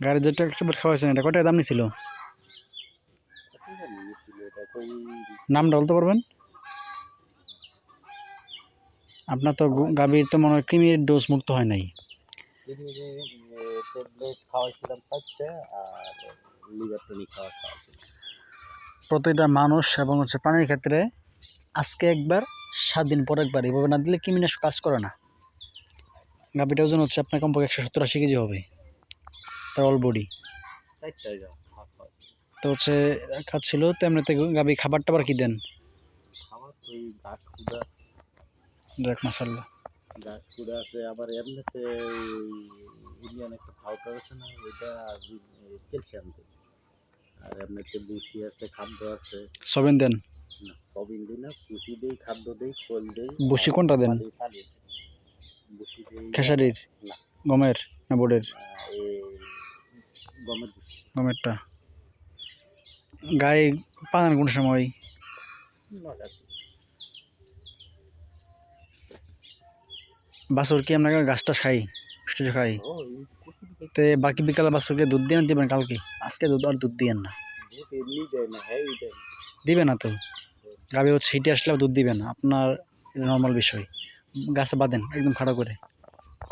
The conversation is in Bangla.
গাড়ির যে ট্রাক্টর খাওয়াইছেন, এটা কত দাম নিছিল? নামটা বলতে পারবেন? আপনার তো গাভীর তো মনে হয় কৃমির ডোজ মুক্ত হয় নাই। প্রতিটা মানুষ এবং হচ্ছে পানির ক্ষেত্রে আজকে একবার, সাত দিন পর একবার, এভাবে না দিলে কৃমিনাশক কাজ করে না। গাভীটা ওজন হচ্ছে আপনার কমপক্ষে একশো সত্তর আশি কেজি হবে। তার অল বডি তো হচ্ছে খাচ্ছিল তো এমনিতে গাভী খাবার টাবার কি দেন দেখ মাসাল্লাহ আছে আবার এমনিতে ইন্ডিয়ান একটা পাউডার আছে না ওইটা ক্যালসিয়াম দেয়। আর এমনিতে বুসি আছে খাদ্য আছে। সবেন দেন। না সব ইন্ডি না বুসি দেই খাদ্য দেই খোল দেই। বসি কোনটা দেন? দেই খেসারির? না। গমের না বোর্ডের গমেরটা। গায়ে পান কোন সময়? বাছুর কি আপনাকে গাছটা খাই মিষ্টি খাই? তে বাকি বিকালে বাছুরকে দুধ দিয়ে দিবেন কালকে? আজকে দুধ আর দুধ দিয়েন না। দিবে না তো। গাভী হচ্ছে হিটে আসলে দুধ দিবে না। আপনার নর্মাল বিষয়। গাছে বাঁধেন, একদম খাড়া করে।